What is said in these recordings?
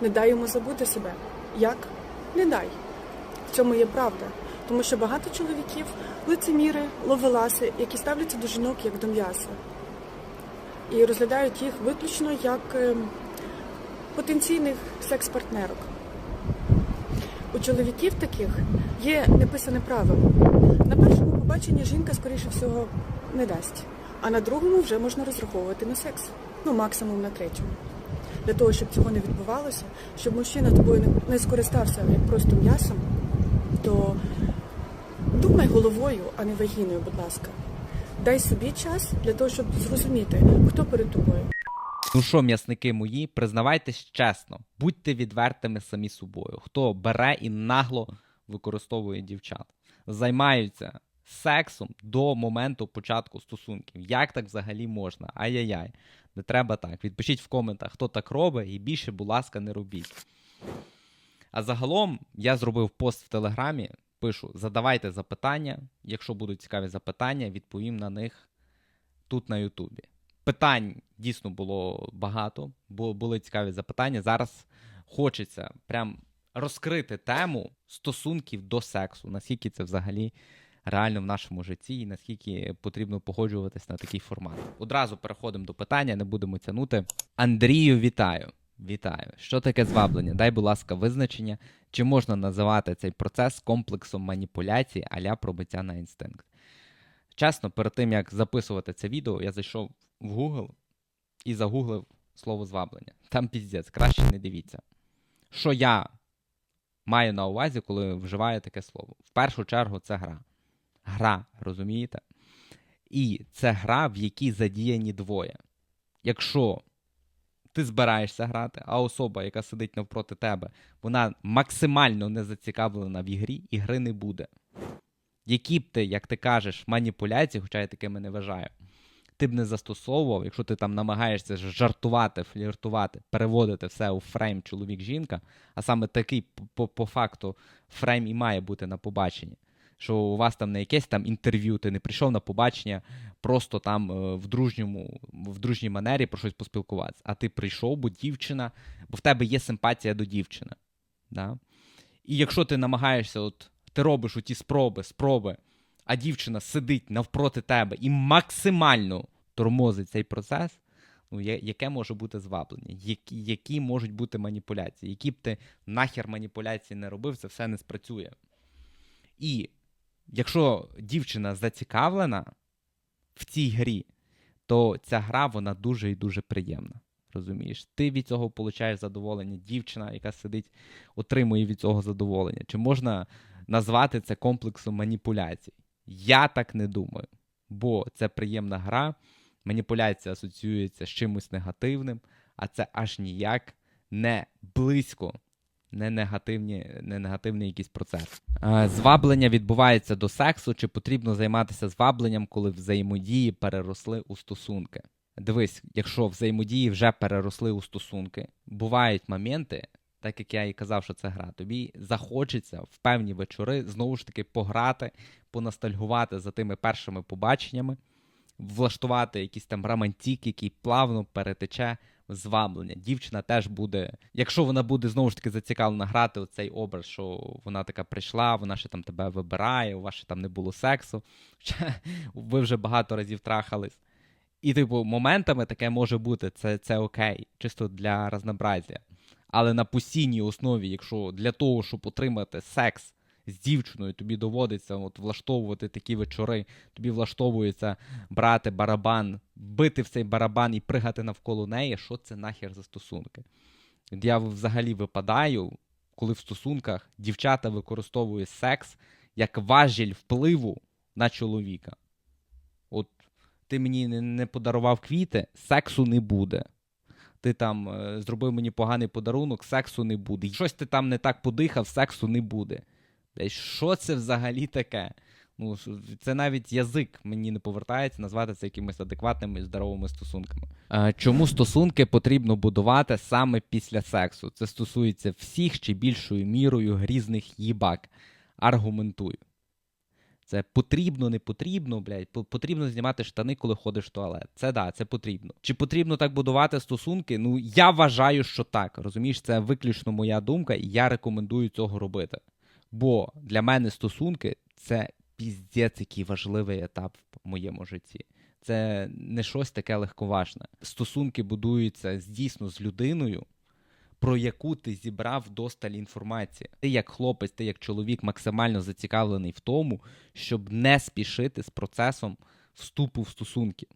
Не дай йому забути себе. Як? Не дай. В цьому є правда. Тому що багато чоловіків лицеміри, ловеласи, які ставляться до жінок як до м'яса. І розглядають їх виключно як ем, потенційних секс-партнерок. У чоловіків таких є неписане правило. На першому побаченні жінка, скоріше всього, не дасть, а на другому вже можна розраховувати на секс. Ну, максимум на третьому. Для того, щоб цього не відбувалося, щоб мужчина тобою не- скористався як просто м'ясом, то думай головою, а не вагіною, будь ласка. Дай собі час для того, щоб зрозуміти, хто перед тобою. Ну що, м'ясники мої, признавайтесь чесно, будьте відвертими самі собою. Хто бере і нагло використовує дівчат, займаються сексом до моменту початку стосунків. Як так взагалі можна? Ай-яй-яй. Не треба так. Відпишіть в коментах, хто так робить, і більше, будь ласка, не робіть. А загалом я зробив пост в Телеграмі. Пишу: задавайте запитання. Якщо будуть цікаві запитання, відповім на них тут на Ютубі. Питань дійсно було багато, бо були цікаві запитання. Зараз хочеться прям розкрити тему стосунків до сексу, наскільки це взагалі реально в нашому житті, і наскільки потрібно погоджуватись на такий формат. Одразу переходимо до питання, не будемо тянути. Андрію, вітаю. Вітаю. Що таке зваблення? Дай, будь ласка, визначення, чи можна називати цей процес комплексом маніпуляцій аля пробиття на інстинкт. Чесно, перед тим як записувати це відео, я зайшов в Google і загуглив слово зваблення. Там піздець, краще не дивіться. Що я маю на увазі, коли вживаю таке слово? В першу чергу це гра. Гра, розумієте? І це гра, в якій задіяні двоє. Якщо ти збираєшся грати, а особа, яка сидить навпроти тебе, вона максимально не зацікавлена в ігрі, ігри не буде. Які б ти, як ти кажеш, маніпуляції, хоча я такими не вважаю, ти б не застосовував, якщо ти там намагаєшся жартувати, фліртувати, переводити все у фрейм чоловік-жінка, а саме такий по факту фрейм і має бути на побаченні. Що у вас там не якесь там інтерв'ю, ти не прийшов на побачення просто там е, в дружньому, в дружній манері про щось поспілкуватися. А ти прийшов, бо дівчина, бо в тебе є симпатія до дівчини. Да? І якщо ти намагаєшся, от ти робиш оті спроби, спроби, а дівчина сидить навпроти тебе і максимально тормозить цей процес, ну, яке може бути зваблення? Які, які можуть бути маніпуляції? Які б ти нахер маніпуляції не робив, це все не спрацює. І якщо дівчина зацікавлена в цій грі, то ця гра вона дуже і дуже приємна. Розумієш, ти від цього получаєш задоволення. Дівчина, яка сидить, отримує від цього задоволення. Чи можна назвати це комплексом маніпуляцій? Я так не думаю. Бо це приємна гра, маніпуляція асоціюється з чимось негативним, а це аж ніяк не близько, не, негативні, не негативний якийсь процес. Е, Зваблення відбувається до сексу, чи потрібно займатися звабленням, коли взаємодії переросли у стосунки? Дивись, якщо взаємодії вже переросли у стосунки, бувають моменти, так як я і казав, що це гра, тобі захочеться в певні вечори знову ж таки пограти, понастальгувати за тими першими побаченнями, влаштувати якийсь там романтик, який плавно перетече зваблення. Дівчина теж буде, якщо вона буде знову ж таки зацікавлена грати оцей образ, що вона така прийшла, вона ще там тебе вибирає, у вас ще там не було сексу, ви вже багато разів трахались. І, типу, моментами таке може бути, це, це окей, чисто для разнообразія. Але на постійній основі, якщо для того, щоб отримати секс з дівчиною, тобі доводиться от влаштовувати такі вечори, тобі влаштовується брати барабан, бити в цей барабан і пригати навколо неї, що це нахер за стосунки? Я взагалі випадаю, коли в стосунках дівчата використовують секс як важіль впливу на чоловіка. От ти мені не, подарував квіти, сексу не буде. Ти там е, зробив мені поганий подарунок, сексу не буде. Щось ти там не так подихав, сексу не буде. Що це взагалі таке? Ну, це навіть язик мені не повертається назвати це якимись адекватними і здоровими стосунками. Чому стосунки потрібно будувати саме після сексу? Це стосується всіх чи більшою мірою грізних їбак. Аргументую. Це потрібно, не потрібно, блядь. Потрібно знімати штани, коли ходиш в туалет. Це да, це потрібно. Чи потрібно так будувати стосунки? Ну я вважаю, що так. Розумієш, це виключно моя думка, і я рекомендую цього робити. Бо для мене стосунки це піздець, який важливий етап в моєму житті. Це не щось таке легковажне. Стосунки будуються дійсно з людиною, про яку ти зібрав досталь інформації. Ти як хлопець, ти як чоловік максимально зацікавлений в тому, щоб не спішити з процесом вступу в стосунки.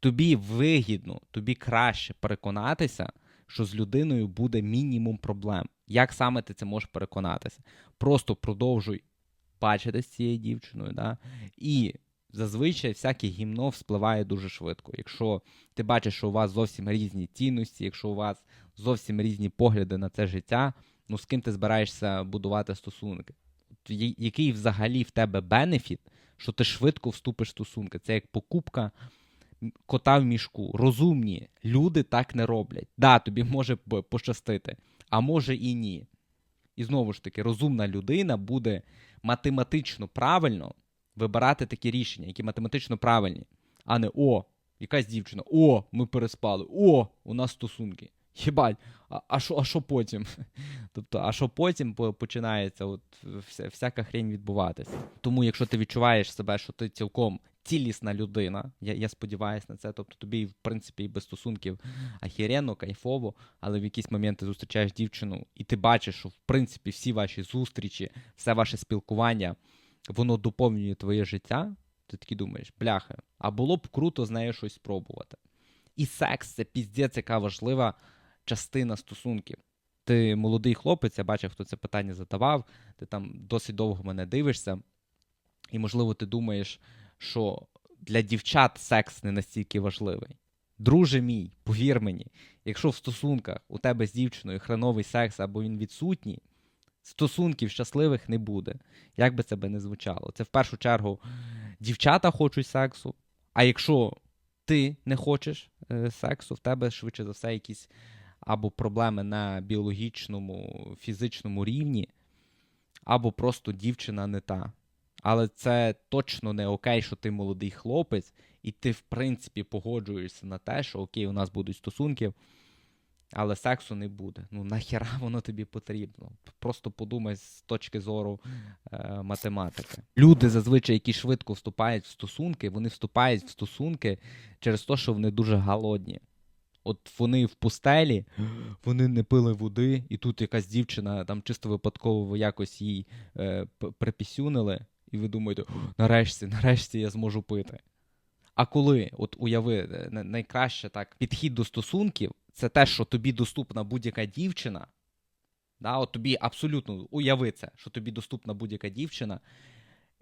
Тобі вигідно, тобі краще переконатися, що з людиною буде мінімум проблем. Як саме ти це можеш переконатися? Просто продовжуй бачитися з цією дівчиною, да? і зазвичай всяке гімно вспливає дуже швидко. Якщо ти бачиш, що у вас зовсім різні цінності, якщо у вас зовсім різні погляди на це життя, ну з ким ти збираєшся будувати стосунки? Який взагалі в тебе бенефіт, що ти швидко вступиш в стосунки? Це як покупка кота в мішку. Розумні люди так не роблять. Да, тобі може пощастити, а може і ні. І знову ж таки, розумна людина буде математично правильно вибирати такі рішення, які математично правильні, а не о, якась дівчина, о, ми переспали, о, у нас стосунки. Єбать, а, що, а що потім? Тобто, а що потім починається от вся, всяка хрень відбуватися. Тому, якщо ти відчуваєш себе, що ти цілком цілісна людина, я, я сподіваюся на це, тобто тобі, в принципі, і без стосунків ахіренно, кайфово, але в якийсь момент ти зустрічаєш дівчину, і ти бачиш, що в принципі всі ваші зустрічі, все ваше спілкування, воно доповнює твоє життя. Ти такий думаєш, бляха, а було б круто з нею щось спробувати. І секс це піздець, яка важлива частина стосунків. Ти молодий хлопець, я бачив, хто це питання задавав, ти там досить довго мене дивишся, і, можливо, ти думаєш, що для дівчат секс не настільки важливий. Друже мій, повір мені, якщо в стосунках у тебе з дівчиною хреновий секс або він відсутній, стосунків щасливих не буде. Як би це би не звучало. Це в першу чергу дівчата хочуть сексу, а якщо ти не хочеш е, сексу, в тебе швидше за все якісь або проблеми на біологічному, фізичному рівні, або просто дівчина не та. Але це точно не окей, що ти молодий хлопець, і ти, в принципі, погоджуєшся на те, що окей, у нас будуть стосунки, але сексу не буде. Ну нахіра воно тобі потрібно? Просто подумай з точки зору е, математики. Люди зазвичай, які швидко вступають в стосунки, вони вступають в стосунки через те, що вони дуже голодні. От вони в пустелі, вони не пили води, і тут якась дівчина там чисто випадково якось їй е, припісюнили, і ви думаєте, нарешті, нарешті я зможу пити. А коли, от уяви, е, найкраще так, підхід до стосунків це те, що тобі доступна будь-яка дівчина. Да, от тобі абсолютно уяви це, що тобі доступна будь-яка дівчина,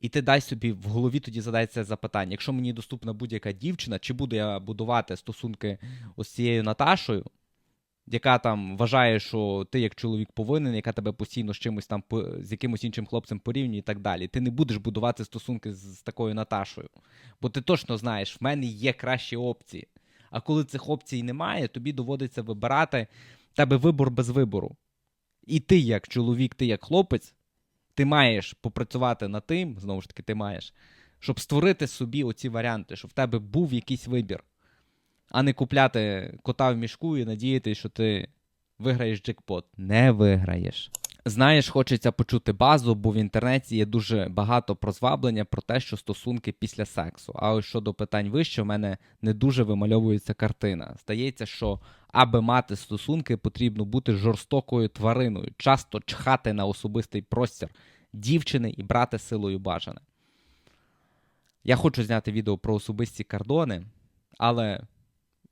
і ти дай собі в голові тоді це запитання. Якщо мені доступна будь-яка дівчина, чи буду я будувати стосунки ось цією Наташою, яка там вважає, що ти як чоловік повинен, яка тебе постійно з чимось там з якимось іншим хлопцем порівнює і так далі. Ти не будеш будувати стосунки з, з такою Наташою. Бо ти точно знаєш, в мене є кращі опції. А коли цих опцій немає, тобі доводиться вибирати тебе вибор без вибору. І ти, як чоловік, ти як хлопець, ти маєш попрацювати над тим, знову ж таки, ти маєш, щоб створити собі оці варіанти, щоб в тебе був якийсь вибір, а не купляти кота в мішку і надіятися, що ти виграєш джекпот. Не виграєш. Знаєш, хочеться почути базу, бо в інтернеті є дуже багато прозваблення про те, що стосунки після сексу. А ось щодо питань вище, в мене не дуже вимальовується картина. Здається, що аби мати стосунки, потрібно бути жорстокою твариною, часто чхати на особистий простір дівчини і брати силою бажане. Я хочу зняти відео про особисті кордони, але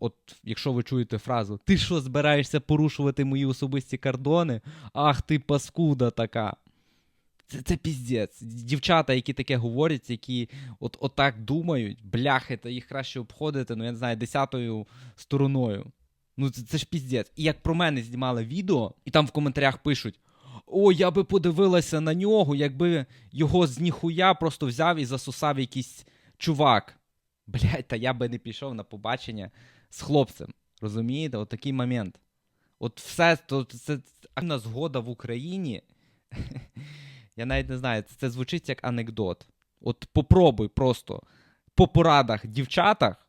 от якщо ви чуєте фразу Ти що збираєшся порушувати мої особисті кордони? Ах ти паскуда така. Це, це піздець. Дівчата, які таке говорять, які от, отак думають, бляхи, та їх краще обходити, ну я не знаю, десятою стороною. Ну це, це ж піздець. І як про мене знімали відео, і там в коментарях пишуть: О, я би подивилася на нього, якби його з ніхуя просто взяв і засосав якийсь чувак. Блять, та я би не пішов на побачення з хлопцем. Розумієте? От такий момент. От все, то це активна згода в Україні. Я навіть не знаю, це, звучить як анекдот. От попробуй просто по порадах дівчатах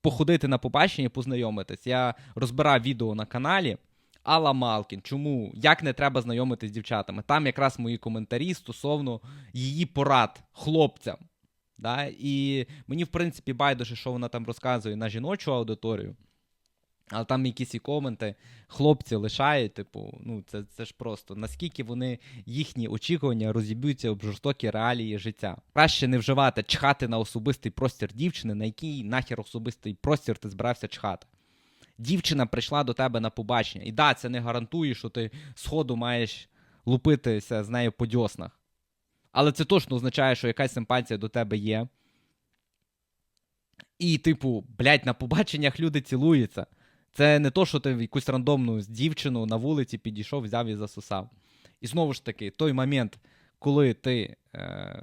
походити на побачення, познайомитись. Я розбирав відео на каналі. Алла Малкін, чому як не треба знайомитись з дівчатами? Там якраз мої коментарі стосовно її порад хлопцям. Да? І мені, в принципі, байдуже, що вона там розказує на жіночу аудиторію. Але там якісь і коменти хлопці лишають, типу, ну це, це ж просто наскільки вони їхні очікування розіб'ються об жорстокі реалії життя. Краще не вживати чхати на особистий простір дівчини, на який нахер особистий простір ти збирався чхати. Дівчина прийшла до тебе на побачення. І да, це не гарантує, що ти сходу маєш лупитися з нею по дьоснах. Але це точно означає, що якась симпатія до тебе є. І, типу, блядь, на побаченнях люди цілуються. Це не то, що ти якусь рандомну дівчину на вулиці підійшов, взяв і засосав. І знову ж таки, той момент, коли ти е,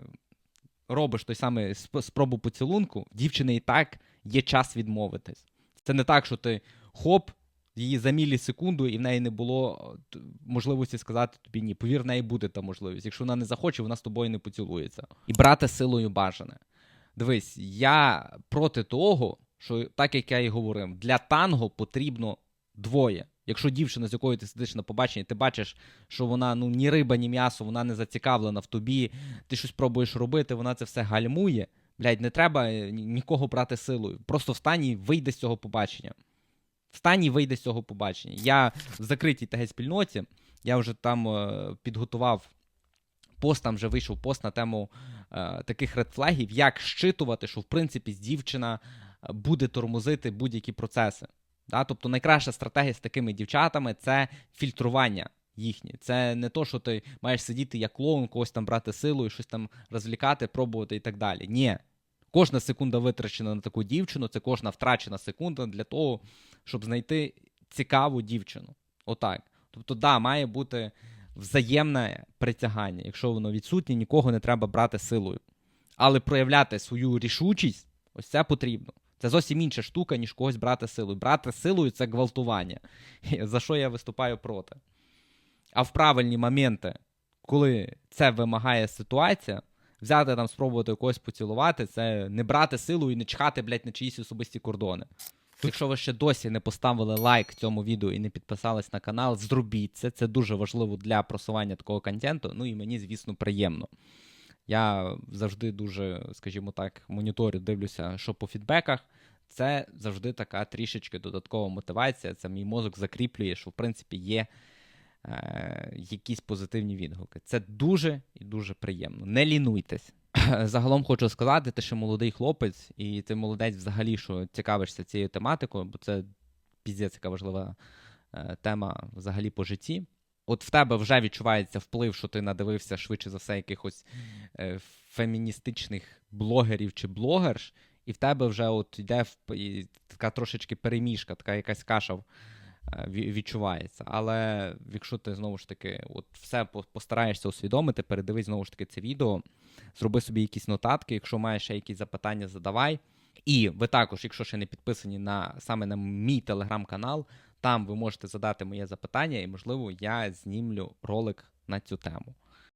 робиш той самий спробу поцілунку, дівчини і так є час відмовитись. Це не так, що ти хоп, її за мілісекунду, і в неї не було е, можливості сказати тобі ні. Повір, в неї буде та можливість. Якщо вона не захоче, вона з тобою не поцілується. І брати силою бажане. Дивись, я проти того, що так як я і говорив, для танго потрібно двоє. Якщо дівчина, з якою ти сидиш на побаченні, ти бачиш, що вона ну ні риба, ні м'ясо, вона не зацікавлена в тобі, ти щось пробуєш робити, вона це все гальмує. Блядь, не треба е, нікого брати силою. Просто встань і вийди з цього побачення. Встань і вийди з цього побачення. Я в закритій ТГ спільноті, я вже там е, підготував пост, там вже вийшов пост на тему е, таких редфлегів, як щитувати, що в принципі дівчина е, буде тормозити будь-які процеси. Да? Тобто найкраща стратегія з такими дівчатами це фільтрування їхнє. Це не то, що ти маєш сидіти як клоун, когось там брати силою, щось там розвлікати, пробувати і так далі. Ні. Кожна секунда витрачена на таку дівчину, це кожна втрачена секунда для того, щоб знайти цікаву дівчину. Отак. Тобто, да, має бути взаємне притягання. Якщо воно відсутнє, нікого не треба брати силою. Але проявляти свою рішучість, ось це потрібно. Це зовсім інша штука, ніж когось брати силою. Брати силою це гвалтування, за що я виступаю проти. А в правильні моменти, коли це вимагає ситуація, взяти там, спробувати когось поцілувати, це не брати силу і не чхати, блядь, на чиїсь особисті кордони. Якщо ви ще досі не поставили лайк цьому відео і не підписались на канал, зробіть це. Це дуже важливо для просування такого контенту. Ну і мені, звісно, приємно. Я завжди дуже, скажімо так, моніторю, дивлюся, що по фідбеках. Це завжди така трішечки додаткова мотивація. Це мій мозок закріплює, що в принципі є е, якісь позитивні відгуки. Це дуже і дуже приємно. Не лінуйтесь. Загалом хочу сказати, ти ще молодий хлопець, і ти молодець взагалі, що цікавишся цією тематикою, бо це піздець яка важлива е, тема взагалі по житті. От в тебе вже відчувається вплив, що ти надивився швидше за все якихось е, феміністичних блогерів чи блогерш, і в тебе вже от йде в- і така трошечки переміжка, така якась каша ві- відчувається. Але якщо ти знову ж таки от все постараєшся усвідомити, передивись знову ж таки це відео, зроби собі якісь нотатки, якщо маєш ще якісь запитання, задавай. І ви також, якщо ще не підписані на саме на мій телеграм-канал, там ви можете задати моє запитання, і можливо я знімлю ролик на цю тему.